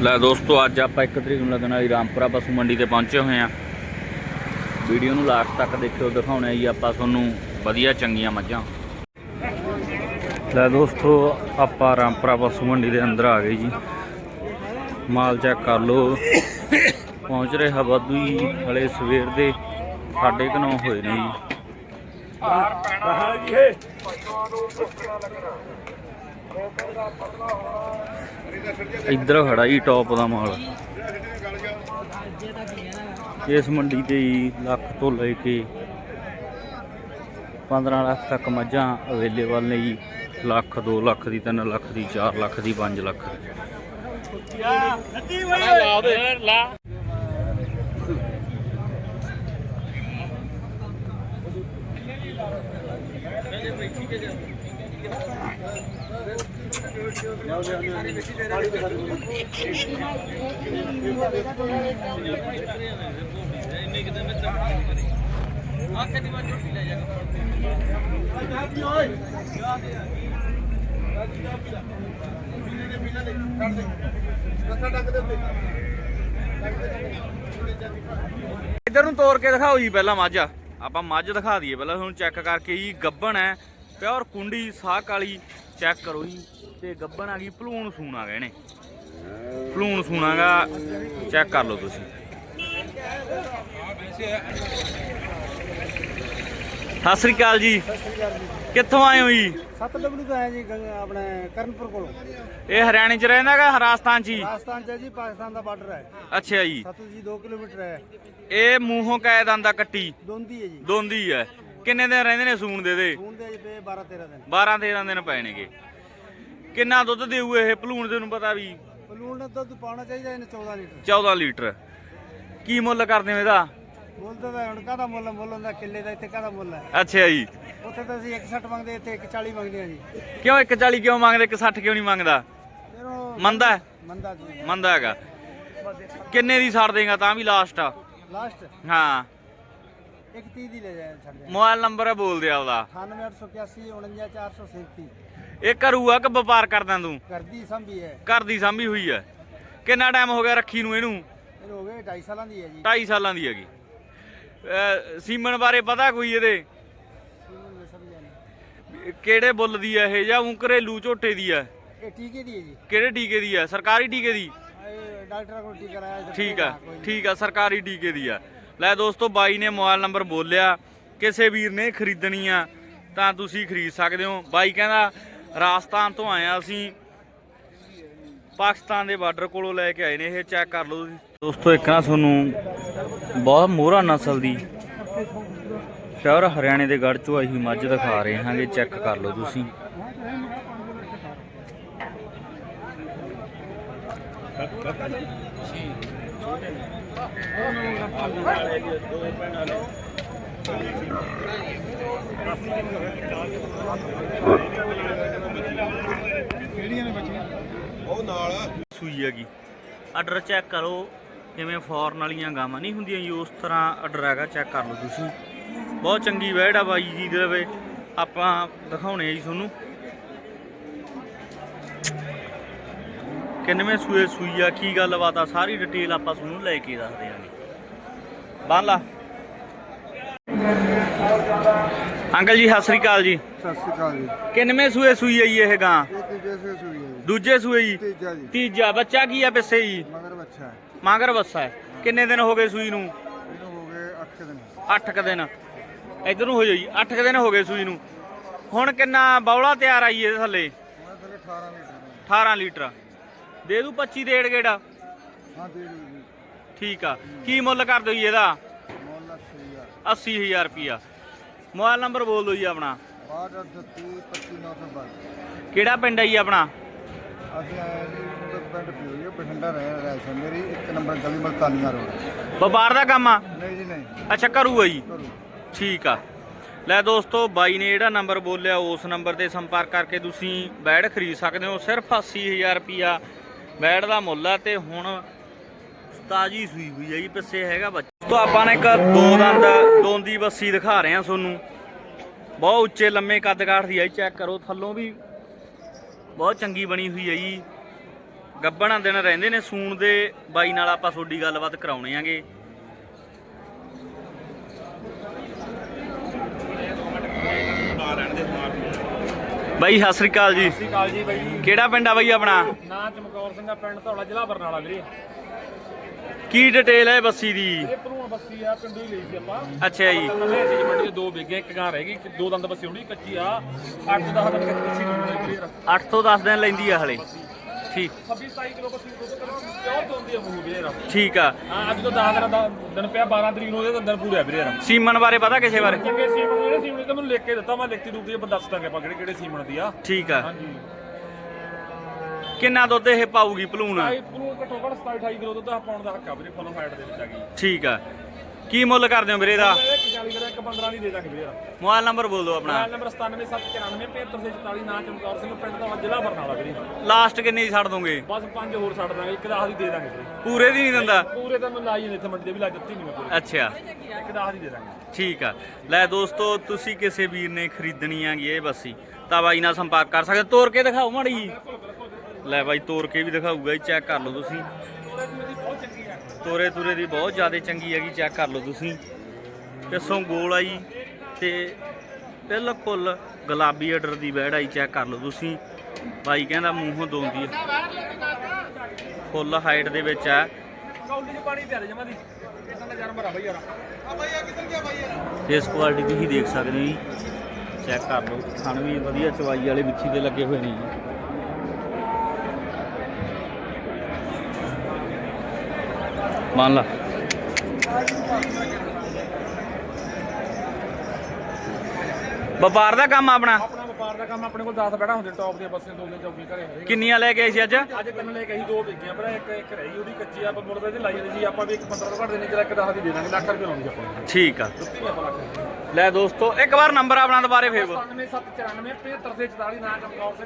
ਲੈ ਦੋਸਤੋ, ਅੱਜ ਆਪਾਂ 1 ਤਰੀਕ ਨੂੰ ਲੱਗਣ ਵਾਲੀ ਰਾਮਪੁਰਾ ਪਸ਼ੂ ਮੰਡੀ ਤੇ ਪਹੁੰਚੇ ਹੋਏ ਆ ਵੀਡੀਓ ਨੂੰ ਲਾਸਟ ਤੱਕ ਦੇਖਿਓ, ਦਿਖਾਉਣੇ ਜੀ ਆਪਾਂ ਤੁਹਾਨੂੰ ਵਧੀਆ ਚੰਗੀਆਂ ਮੱਝਾਂ। ਲੈ ਦੋਸਤੋ, ਆਪਾਂ ਰਾਮਪੁਰਾ ਪਸ਼ੂ ਮੰਡੀ ਦੇ ਅੰਦਰ ਆ ਗਏ ਜੀ। ਮਾਲ ਚੈੱਕ ਕਰ ਲਓ। ਪਹੁੰਚ ਰਿਹਾ ਵਾਧੂ ਜੀ, ਹਲੇ ਸਵੇਰ ਦੇ 9:30 ਹੋਏ ਨੇ ਜੀ। ਇੱਧਰ ਖੜਾ ਜੀ ਟੌਪ ਦਾ ਮਾਲ ਇਸ ਮੰਡੀ ਤੇ ਹੀ ਲੱਖ ਤੋਂ ਲੈ ਕੇ 15 ਲੱਖ ਤੱਕ ਮੱਝਾਂ ਅਵੇਲੇਬਲ ਨੇ ਜੀ। ਲੱਖ 2 ਲੱਖ ਦੀ 3 ਲੱਖ ਦੀ 4 ਲੱਖ ਦੀ 5 ਲੱਖ ਦੀ। ਇੱਧਰ ਨੂੰ ਤੋੜ ਕੇ ਦਿਖਾਓ ਜੀ ਪਹਿਲਾਂ ਮੱਝ। ਆਪਾਂ ਮੱਝ ਦਿਖਾ ਦਈਏ। ਪਹਿਲਾਂ ਤੁਹਾਨੂੰ ਚੈੱਕ ਕਰਕੇ ਜੀ, ਗੱਬਣ ਹੈ। ਪਿਓਰ ਕੁੰਡੀ ਸਾਹ ਕਾਲੀ ਚੈੱਕ ਕਰੋ ਜੀ। ਤੇ ਗੱਬਣ ਆ ਗਈ ਭਲੂਣ ਸੂਣਾ ਗਏ ਨੇ। ਭਲੂਣ ਸੂਣਾਗਾ ਚੈੱਕ ਕਰ ਲਓ ਤੁਸੀਂ। ਸਤਿ ਸ੍ਰੀ ਅਕਾਲ ਜੀ। ਕਿੱਥੋਂ ਆਏ ਹੋ ਜੀ? ਸੱਤ ਡਬਲੂ ਤੋਂ ਆਇਆ ਜੀ ਗੰ- ਆਪਣੇ ਕਰਨਪੁਰ ਕੋਲੋਂ। ਇਹ ਹਰਿਆਣੇ ਚ ਰਹਿੰਦਾਗਾ ਰਾਜਸਥਾਨ ਚ ਹੀ ਰਾਜਸਥਾਨ ਚ ਹੈ ਜੀ ਪਾਕਿਸਤਾਨ ਦਾ ਬਾਰਡਰ ਹੈ। ਅੱਛਾ ਜੀ। ਸਤੂ ਜੀ 2 ਕਿਲੋਮੀਟਰ ਹੈ। ਇਹ ਮੂੰਹੋਂ ਕੈਦ ਆਂਦਾ ਕੱਟੀ। ਦੋਂਦੀ ਹੈ ਜੀ। ਦੋਂਦੀ ਹੈ। ਕਿੰਨੇ ਦਿਨ ਰਹਿੰਦੇ ਨੇ ਸੂਣ ਦੇ ਦੇ? ਸੂਣ ਦੇ ਜੀ ਪਏ 12 13 ਦਿਨ। 12 13 ਦਿਨ ਪਏ ਨੇਗੇ ਕਿੰਨਾ ਦੁੱਧ ਦੇਊ ਇਹ ਭਲੂਣ ਤੈਨੂੰ ਪਤਾ ਵੀ? ਬਲੂਣ ਦਾ ਦੁੱਧ ਪਾਉਣਾ ਚਾਹੀਦਾ ਇਹਨੇ 14 ਲੀਟਰ। 14 ਲੀਟਰ। ਕੀ ਮੁੱਲ ਕਰਦੇ ਹੋ ਇਹਦਾ? ਮੁੱਲ ਤਾਂ ਹੁਣ ਕਾਹਦਾ ਮੁੱਲ ਮੁੱਲ ਹੁੰਦਾ ਕਿੱਲੇ ਦਾ ਇੱਥੇ ਕਾਹਦਾ ਮੁੱਲ ਹੈ ਅੱਛਾ ਜੀ। ਉੱਥੇ ਤਾਂ ਅਸੀਂ 160 ਮੰਗਦੇ ਇੱਥੇ 140 ਮੰਗਦੇ ਆ ਜੀ। ਕਿਉਂ 140 ਕਿਉਂ ਮੰਗਦੇ 160 ਕਿਉਂ ਨਹੀਂ ਮੰਗਦਾ? ਮੰਦਾ? ਮੰਦਾ ਜੀ। ਮੰਦਾ ਹੈਗਾ। ਕਿੰਨੇ ਦੀ ਛੱਡ ਦੇਗਾ ਤਾਂ ਵੀ ਲਾਸਟ ਆ? ਲਾਸਟ ਹਾਂ। 130 ਦੀ ਲੈ ਛੱਡ ਮੋਬਾਈਲ ਨੰਬਰ ਬੋਲ ਦੇ ਆਪਦਾ। 9881 49437 ਇਹ ਕਰੂਗਾ ਕਿ ਵਪਾਰ ਕਰਦਾ ਤੂੰ? ਕਰਦੀ ਸੰਭੀ ਹੈ। ਘਰ ਦੀ ਸਾਂਭੀ ਹੋਈ ਹੈ। ਕਿੰਨਾ ਟਾਈਮ ਹੋ ਗਿਆ ਰੱਖੀ ਨੂੰ ਇਹਨੂੰ? ਇਹ ਹੋ ਗਏ 2.5 ਸਾਲਾਂ ਦੀ ਹੈ ਜੀ। 2.5 ਸਾਲਾਂ ਦੀ ਹੈਗੀ। ਅਹ ਸੀਮਨ ਬਾਰੇ ਪਤਾ ਕੋਈ ਇਹਦੇ? ਨਹੀਂ। ਵੀ ਕਿਹੜੇ ਬੁੱਲ ਦੀ ਹੈ ਇਹ ਜਾਂ ਉਹ ਘਰੇਲੂ ਝੋਟੇ ਦੀ ਹੈ? ਇਹ ਟੀਕੇ ਦੀ ਹੈ ਜੀ। ਕਿਹੜੇ ਟੀਕੇ ਦੀ ਹੈ? ਸਰਕਾਰੀ ਟੀਕੇ ਦੀ? ਇਹ ਡਾਕਟਰ ਕੋਲ ਟੀਕਾ ਲਾਇਆ ਇੱਥੇ ਠੀਕ ਆ। ਠੀਕ ਆ ਸਰਕਾਰੀ ਟੀਕੇ ਦੀ ਆ। ਲੈ ਦੋਸਤੋ, ਬਾਈ ਨੇ ਮੋਬਾਈਲ ਨੰਬਰ ਬੋਲਿਆ, ਕਿਸੇ ਵੀਰ ਨੇ ਖਰੀਦਣੀ ਆ, ਤਾਂ ਤੁਸੀਂ ਖਰੀਦ ਸਕਦੇ ਹੋ। ਬਾਈ ਕਹਿੰਦਾ, ਰਾਜਸਥਾਨ ਤੋਂ ਆਏ ਆ ਅਸੀਂ। ਪਾਕਿਸਤਾਨ ਦੇ ਬਾਰਡਰ ਕੋਲੋਂ ਲੈ ਕੇ ਆਏ ਨੇ, ਇਹ ਚੈੱਕ ਕਰ ਲਓ ਤੁਸੀਂ। ਦੋਸਤੋ, ਇੱਕ ਨਾ ਤੁਹਾਨੂੰ ਬਹੁਤ ਮੋਹਰਾ ਨਸਲ ਦੀ ਸ਼ਹਿਰ ਹਰਿਆਣੇ ਦੇ ਗੜ ਚੋਂ ਅਸੀਂ ਮੱਝ ਦਿਖਾ ਰਹੇ ਹਾਂਗੇ, ਚੈੱਕ ਕਰ ਲਓ ਤੁਸੀਂ। ਸੂਈ ਹੈਗੀ। ਆਰਡਰ ਚੈੱਕ ਕਰੋ ਜਿਵੇਂ ਫੋਰਨ ਵਾਲੀਆਂ ਗਾਵਾਂ ਨਹੀਂ ਹੁੰਦੀਆਂ ਜੀ ਉਸ ਤਰ੍ਹਾਂ ਆਰਡਰ ਹੈਗਾ ਚੈੱਕ ਕਰ ਲਓ ਤੁਸੀਂ। ਬਹੁਤ ਚੰਗੀ ਵੈੜ ਆ ਬਾਈ ਜੀ ਦੇ ਵੇ ਆਪਾਂ ਦਿਖਾਉਣੇ ਆ ਜੀ ਤੁਹਾਨੂੰ। ਕਿੰਨਵੇਂ ਸੂਏ ਸੂਈ ਆ ਕੀ ਗੱਲਬਾਤ ਆ ਸਾਰੀ ਡਿਟੇਲ ਆਪਾਂ ਤੁਹਾਨੂੰ ਲੈ ਕੇ ਦੱਸਦੇ ਆਂਗੇ ਬੰਨ ਲਾ। ਅੰਕਲ ਜੀ ਸਤਿ ਸ੍ਰੀ ਅਕਾਲ ਜੀ। ਸਤਿ ਸ਼੍ਰੀ ਅਕਾਲ ਜੀ। ਕਿੰਨਵੇਂ ਸੂਏ ਸੂਈ ਆ ਜੀ ਇਹ ਗਾਂ? ਇਹ ਤੀਜੇ ਸੇ ਸੂਈ ਹੈ ਜੀ। ਦੂਜੇ ਸੂਏ ਜੀ? ਤੀਜਾ ਜੀ। ਤੀਜਾ ਬੱਚਾ ਕੀ ਆ ਪਿੱਛੇ ਜੀ? ਮਗਰ ਬੱਚਾ ਹੈ। ਮਾਂਗਰ ਬੱਸਾ ਹੈ। ਕਿੰਨੇ ਦਿਨ ਹੋ ਗਏ ਸੂਈ ਨੂੰ? ਇਹਨੂੰ ਹੋ ਗਏ 8 ਦਿਨ। 8 ਕ ਦਿਨ। ਇਧਰ ਨੂੰ ਹੋ ਜਾਓ ਜੀ 8 ਕ ਦਿਨ ਹੋ ਗਏ ਸੂਈ ਨੂੰ। ਹੁਣ ਕਿੰਨਾ ਬੌਲਾ ਤਿਆਰ ਆਈ ਇਹਦੇ ਥੱਲੇ? ਮੈਂ ਥੱਲੇ 18 ਲੀਟਰ 18 ਲੀਟਰ। ਦੇ ਦੂ 25 ਡੇਢ ਗੇੜਾ? ਹਾਂ ਦੇ ਜੀ ਠੀਕ ਆ। ਕੀ ਮੁੱਲ ਕਰ ਦਿਓ ਜੀ ਇਹਦਾ? ਮੁੱਲ 80000 80000 ਰੁਪਿਆ ਮੋਬਾਈਲ ਨੰਬਰ ਬੋਲ ਦਿਓ ਜੀ ਆਪਣਾ। 6230 25922 ਕਿਹੜਾ ਪਿੰਡ ਹੈ ਜੀ ਆਪਣਾ? ਅਸੀਂ ਆਏ ਜੀ ਪਿੰਡ ਪਿਓਰੀਆ ਬਠਿੰਡਾ ਰਹਿ ਰਿਹਾ ਸੀ ਮੇਰੀ। ਇੱਕ ਨੰਬਰ ਗਲੀ ਮਲਤਾਨੀਆਂ ਰੋਡ। ਵਪਾਰ ਦਾ ਕੰਮ ਆ? ਨਹੀਂ ਜੀ ਨਹੀਂ। ਅੱਛਾ ਕਰੂਗਾ ਜੀ? ਕਰੋ ਠੀਕ ਆ। ਲੈ ਦੋਸਤੋ ਬਾਈ ਨੇ ਜਿਹੜਾ ਨੰਬਰ ਬੋਲਿਆ ਉਸ ਨੰਬਰ ਤੇ ਸੰਪਰਕ ਕਰਕੇ ਤੁਸੀਂ ਬੈਡ ਖਰੀਦ ਸਕਦੇ ਹੋ। ਸਿਰਫ 80000 ਰੁਪਿਆ ਬੈਡ ਦਾ ਮੁੱਲ ਆ ਤੇ ਹੁਣ ਤਾਜੀ ਸੂਈ ਹੋਈ ਹੈ ਜੀ, ਪਿੱਛੇ ਹੈਗਾ ਬੱਚਾ ਤੋਂ ਆਪਾਂ ਨੇ ਇੱਕ ਦੋ ਦੰਦ ਦੋਂਦੀ ਬੱਸੀ ਦਿਖਾ ਰਹੇ ਹਾਂ ਤੁਹਾਨੂੰ। ਬਹੁਤ ਉੱਚੇ, ਲੰਮੇ ਕੱਦ ਕਾਠ ਦੀ ਹੈ ਚੈੱਕ ਕਰੋ, ਥੱਲੋਂ ਵੀ ਬਹੁਤ ਚੰਗੀ ਬਣੀ ਹੋਈ ਹੈ ਜੀ। ਗੱਬਣਾ ਦਿਨ ਰਹਿੰਦੇ ਨੇ ਸੂਣ ਦੇ, ਬਾਈ ਨਾਲ ਆਪਾਂ ਤੁਹਾਡੀ ਗੱਲਬਾਤ ਕਰਾਉਣੇ ਆਂਗੇ। ਬਾਈ ਸਤਿ ਸ੍ਰੀ ਅਕਾਲ ਜੀ। ਸਤਿ ਸ਼੍ਰੀ ਅਕਾਲ ਜੀ ਬਾਈ। ਕਿਹੜਾ ਪਿੰਡ ਆ ਬਾਈ ਆਪਣਾ? ਨਾਂ ਚਮਕੌਰ ਸਿੰਘ ਆ ਪਿੰਡ ਧੌਲਾ ਜ਼ਿਲ੍ਹਾ ਬਰਨਾਲਾ ਵੀਰੇ। ਕੀ ਡਿਟੇਲ ਹੈ ਬੱਸੀ ਦੀ? ਇਹ ਭਰੂਣ ਬੱਸੀ ਆ ਪਿੰਡੋਂ ਹੀ ਲਈ ਸੀ ਆਪਾਂ। ਅੱਛਾ ਜੀ। ਨਵੇਂ ਸੀ ਮੰਡੀ ਦੇ ਦੋ ਵਿਗੇ ਇੱਕ ਗਾਂ ਰਹਿ ਗਈ ਦੋ ਦੰਦ ਬੱਸੀ ਹੋਣੀ ਕੱਚੀ ਆ। 8 10 ਦਿਨ ਕੱਚੀ ਸੀ ਹੋਣੀ ਵੀਰੇ। 8 ਤੋਂ 10 ਦਿਨ ਲੈਂਦੀ ਆ ਹਲੇ। ਠੀਕ। 26 27 ਕਿਲੋ ਬੱਸੀ ਦੁੱਧ ਕਰ ਪਿਓਰ ਤੋਂ ਹੁੰਦੀ ਆ ਮੂੰਹ ਵੀਰੇ ਠੀਕ ਆ। ਹਾਂ ਅੱਜ ਤੋਂ 10 ਦਿਨ ਦਾ ਦਿਨ ਪਿਆ 12 ਤਰੀਕ ਨੂੰ ਉਹਦੇ ਤਾਂ ਦਿਨ ਪੂਰੇ ਆ ਵੀਰੇ ਸੀਮਨ ਬਾਰੇ ਪਤਾ ਕਿਸੇ ਬਾਰੇ? ਚੰਗੇ ਸੀਮਨ ਜਿਹੜੇ ਸੀਮਨ ਤੇ ਮੈਨੂੰ ਲਿਖ ਕੇ ਦਿੱਤਾ ਮੈਂ ਲਿਖਤੀ ਰੂਪ ਚ ਦੱਸ ਦਾਂਗੇ ਆਪਾਂ ਕਿਹੜੇ ਕਿਹੜੇ ਸੀਮਨ ਦੀ ਆ। ਠੀਕ ਆ। ਹਾਂਜੀ। ਕਿੰਨਾ ਦੁੱਧ ਇਹ ਪਾਊਗੀ ਭਲੂਣ? ਆਈ ਭਰੂਣ ਘੱਟੋ ਘੱਟ 27 28 ਕਿਲੋ ਦੁੱਧ ਪਾਉਣ ਦਾ ਹੱਕ ਆ ਵੀਰੇ ਫੁੱਲ ਫਾਈਟ ਦੇ ਵਿੱਚ ਆ ਗਈ। ਠੀਕ ਆ। ਕੀ ਮੁੱਲ ਕਰਦੇ ਹੋ ਵੀਰੇ ਦਾ ਇਹ 40 ਦਾ ਇੱਕ 15 ਦੀ ਦੇ ਦਾਂਗੇ ਵੀਰੇ। ਮੋਬਾਈਲ ਨੰਬਰ ਬੋਲ ਦਿਓ ਆਪਣਾ। ਮੋਬਾਈਲ ਨੰਬਰ 9779975744 ਨਾਂ ਚਮਕੌਰ ਸਿੰਘ ਪਿੰਡ ਦਾ ਜ਼ਿਲ੍ਹਾ ਬਰਨਾਲਾ ਵੀਰੇ। ਲਾਸਟ ਕਿੰਨੀ ਛੱਡ ਦੋਗੇ? ਬਸ ਪੰਜ ਹੋਰ ਛੱਡ ਦਾਂਗੇ ਇੱਕ ਦਸ ਦੀ ਦੇ ਦਾਂਗੇ ਵੀਰੇ। ਪੂਰੇ ਦੀ ਨਹੀਂ ਦਿੰਦਾ? ਪੂਰੇ ਤਾਂ ਮੈਂ ਲਾਈ ਨਹੀਂ ਇੱਥੇ ਮੰਡੀ ਦੇ ਵੀ ਲਾ ਦਿੱਤੀ ਨਹੀਂ ਮੈਂ ਪੂਰੇ। ਅੱਛਾ। ਇੱਕ ਦਸ ਦੀ ਦੇ ਦਾਂਗੇ। ਠੀਕ ਆ। ਲੈ ਦੋਸਤੋ ਤੁਸੀਂ ਕਿਸੇ ਵੀਰ ਨੇ ਖਰੀਦਣੀ ਆਗੀ ਇਹ ਬੱਸੀ ਤਾਂ ਬਾਈ ਨਾਲ ਸੰਪਰਕ ਕਰ ਸਕਦੇ ਤੋਰ ਕੇ ਦਿਖਾਓ ਮਾੜੀ ਜੀ। ਲੈ ਬਾਈ ਤੋਰ ਕੇ ਵੀ ਦਿਖਾਊਗਾ ਜੀ ਚੈੱਕ ਕਰ ਲਓ ਤੁਸੀਂ। ਤੋਰੇ ਤੁਰੇ ਦੀ ਬਹੁਤ ਜ਼ਿਆਦਾ ਚੰਗੀ ਹੈਗੀ ਚੈੱਕ ਕਰ ਲਓ ਤੁਸੀਂ। ਪਿੱਛੋਂ ਗੋਲ ਆਈ ਤੇ ਬਿਲਕੁਲ ਗੁਲਾਬੀ ਆਰਡਰ ਦੀ ਬੈੜ ਆਈ ਚੈੱਕ ਕਰ ਲਓ ਤੁਸੀਂ। ਬਾਈ ਕਹਿੰਦਾ ਮੂੰਹੋਂ ਦੋਂਦੀ ਹੈ ਫੁੱਲ ਹਾਈਟ ਦੇ ਵਿੱਚ ਹੈ ਕੌਲੀ ਚ ਪਾਣੀ ਪਿਆ ਜਮਾ ਦੀ ਇਦਾਂ ਦਾ ਜਾਨਵਰ ਆ। ਬਈ ਯਾਰ ਫੇਸ ਕੁਆਲਿਟੀ ਤੁਸੀਂ ਦੇਖ ਸਕਦੇ ਹੋ ਜੀ। ਚੈੱਕ ਕਰ ਲਓ। ਥਣ ਵੀ ਵਧੀਆ, ਚਵਾਈ ਵਾਲੇ ਵਿੱਚੀ ਦੇ ਲੱਗੇ ਹੋਏ ਨੇ ਜੀ। ਮੰਨ ਲਾ। ਵਪਾਰ ਦਾ ਕੰਮ ਆਪਣਾ? ਆਪਣਾ ਵਪਾਰ ਦਾ ਕੰਮ ਆਪਣੇ ਕੋਲ 10 ਬੈਠਾ ਹੁੰਦੇ ਟੌਪ ਦੀਆਂ ਬੱਸਾਂ ਦੋ ਚੌਕੀ ਘਰੇ। ਕਿੰਨੀਆਂ ਲੈ ਕੇ ਆਏ ਸੀ ਅੱਜ? ਅੱਜ ਤਿੰਨ ਲੈ ਕੇ ਅਸੀਂ ਦੋ ਵੇਚੀਆਂ ਪਰ ਇੱਕ ਇੱਕ ਰਹੀ ਉਹਦੀ ਕੱਚੀ ਆਪਾਂ ਮੁੱਲ ਲਾਈ ਜੀ ਆਪਾਂ ਵੀ ਇੱਕ 15 ਤੋਂ ਘੱਟ ਦੇਣੀ ਜਿਹੜਾ ਇੱਕ 10 ਦੀ ਦੇ ਦਾਂਗੇ ਲੱਖ ਰੁਪਏ ਲਾਉਂਦੀ ਆਪਾਂ। ਨੂੰ। ਠੀਕ ਆ। ਲੈ ਦੋਸਤੋ ਇੱਕ ਵਾਰ ਨੰਬਰ ਆਪਣਾ ਦੁਬਾਰੇ ਫੇਰ ਬੋਲ। 9794 75 44 ਨਾਂ ਚਮਕੌਰ ਸਿੰਘ